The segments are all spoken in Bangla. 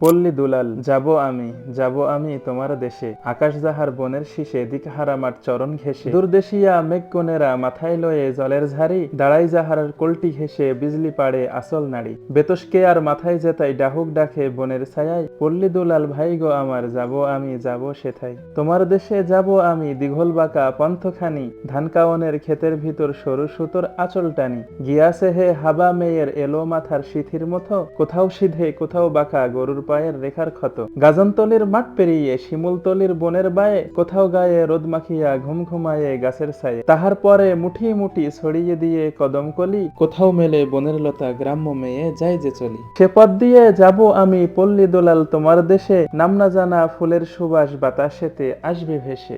পল্লী দুলাল যাব আমি যাব আমি তোমার দেশে। আকাশ জাহার বনের শীষে দিক হারামার চরণ ঘেসে মেঘ কোনে মাথায় লয়ে জলের ঝাড়ি। দাঁড়াই জাহার কোলটি ঘেসে বিজলি পাড়ে আসল নাড়ি। বেতসকে আর মাথায় জেতাই ডাহুক ডাকে বনের ছায়ায় পল্লী দুলাল, ভাই গো আমার, যাব আমি, যাব সেথাই তোমার দেশে যাব আমি, দিঘল বাঁকা পন্থখানি, ধান কাওনের ক্ষেতের ভিতর সরু সুতোর আঁচল টানি। গিয়াছে হে হাবা মেয়ের এলো মাথার সিথির মতো, কোথাও সিধে, কোথাও বাঁকা গরুর পায়ের রেখার ক্ষত। গাজনতলির মাঠ পেরিয়ে শিমুলতলির বনের বায়ে, কোথাও গায়ে রোদ মাখিয়া ঘুম ঘুমায়ে গাছের ছায়ে। তাহার পরে মুঠি মুঠি ছড়িয়ে দিয়ে কদম কলি, কোথাও মেলে বনের লতা, গ্রাম্য মেয়ে যাই যে চলি। সে পথ দিয়ে যাব আমি পল্লী দোলাল তোমার দেশে নাম না জানা ফুলের সুবাস বাতাসেতে আসবে ভেসে।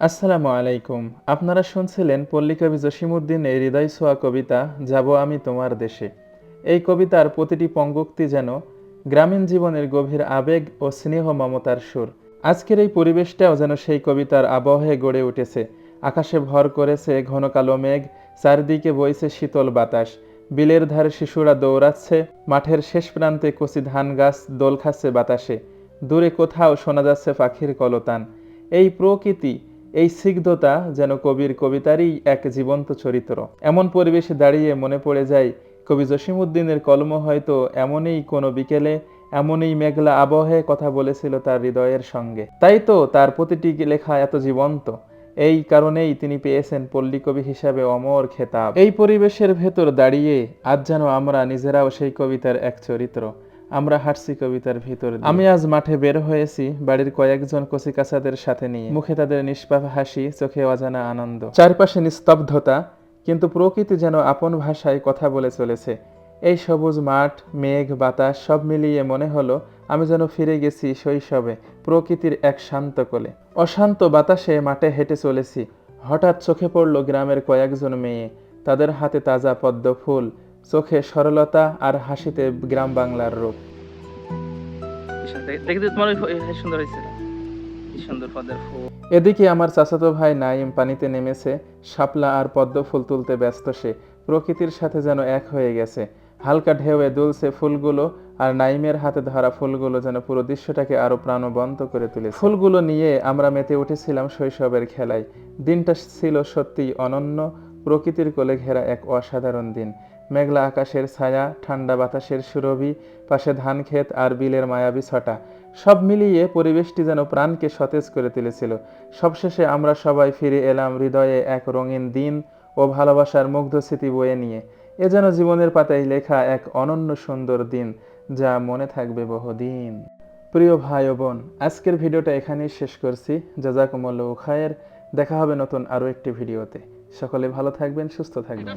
আসসালামু আলাইকুম। আপনারা শুনছিলেন পল্লিকবি জসিমুদ্দিনের হৃদয় ছোঁয়া কবিতা, যাব আমি তোমার দেশে। এই কবিতার প্রতিটি পঙ্গক্তি যেন গ্রামীণ জীবনের গভীর আবেগ ও স্নেহ মমতার সুর। আজকের এই পরিবেশটাও যেন সেই কবিতার আবহে গড়ে উঠেছে। আকাশে ভর করেছে ঘন কালো মেঘ, চারদিকে বইছে শীতল বাতাস। বিলের ধারে শিশুরা দৌড়াচ্ছে, মাঠের শেষ প্রান্তে কচি ধান গাছ, দোল খাচ্ছে বাতাসে। দূরে কোথাও শোনা যাচ্ছে পাখির কলতান। এই প্রকৃতি, এই সিগ্ধতা যেন কবির কবিতারই এক জীবন্ত চরিত্র। এমন পরিবেশে দাঁড়িয়ে মনে পড়ে যায়, কবি জসিমুদ্দিনের কলম হয়তো এমনই কোনো বিকেলে, এমনই মেঘলা আবহে কথা বলেছিল তার হৃদয়ের সঙ্গে। তাই তো তার প্রতিটি লেখা এত জীবন্ত। এই কারণেই তিনি পেয়েছেন পল্লী কবি হিসাবে অমর খেতাব। এই পরিবেশের ভেতর দাঁড়িয়ে আজ যেন আমরা নিজেরাও সেই কবিতার এক চরিত্র। আমরা হাঁটছি কবিতার ভিতর আমি আজ মাঠে বের হয়েছি বাড়ির কয়েকজন কচিকাচাদের সাথে নিয়ে। মুখে তাদের নিষ্পাপ হাসি, চোখে অজানা আনন্দ। চারপাশে নিস্তব্ধতা, কিন্তু প্রকৃতি যেন আপন ভাষায় কথা বলে চলেছে। এই সবুজ মাঠ মেঘ বাতাস সব মিলিয়ে মনে হলো আমি যেন ফিরে গেছি শৈশবে প্রকৃতির এক শান্ত কোলে। অশান্ত বাতাসে মাঠে হেঁটে চলেছি। হঠাৎ চোখে পড়ল গ্রামের কয়েকজন মেয়ে। তাদের হাতে তাজা পদ্ম ফুল চোখে সরলতা আর হাসিতে গ্রাম বাংলার রূপ। এদিকে আমার চাচাতো ভাই নাইম পানিতে নেমেছে শাপলা আর পদ্ম ফুল তুলতে ব্যস্ত সে। প্রকৃতির সাথে যেন এক হয়ে গেছে। হালকা ঢেউয়ে দুলছে ফুলগুলো আর নাইমের হাতে ধরা ফুলগুলো যেন পুরো দৃশ্যটাকে আরও প্রাণবন্ত করে তুলেছে। ফুলগুলো নিয়ে আমরা মেতে উঠেছিলাম শৈশবের খেলায়। দিনটা ছিল সত্যিই অনন্য, প্রকৃতির কোলে ঘেরা এক অসাধারণ দিন। মেঘলা আকাশের ছায়া, ঠান্ডা বাতাসের সুরভি, পাশে ধান ক্ষেত আর বিলের মায়াবী ছটা। সব মিলিয়ে পরিবেশটি যেন প্রাণকে সতেজ করে তুলেছিল। সবশেষে আমরা সবাই ফিরে এলাম হৃদয়ে এক রঙিন দিন ও ভালোবাসার মুগ্ধ স্মৃতি বয়ে নিয়ে। এ যেন জীবনের পাতায় লেখা এক অনন্য সুন্দর দিন যা মনে থাকবে বহুদিন। প্রিয় ভাই ও বোন, আজকের ভিডিওটা এখানেই শেষ করছি। জাজাকুমল খায়ের দেখা হবে নতুন আরও একটি ভিডিওতে। সকলে ভালো থাকবেন, সুস্থ থাকবেন।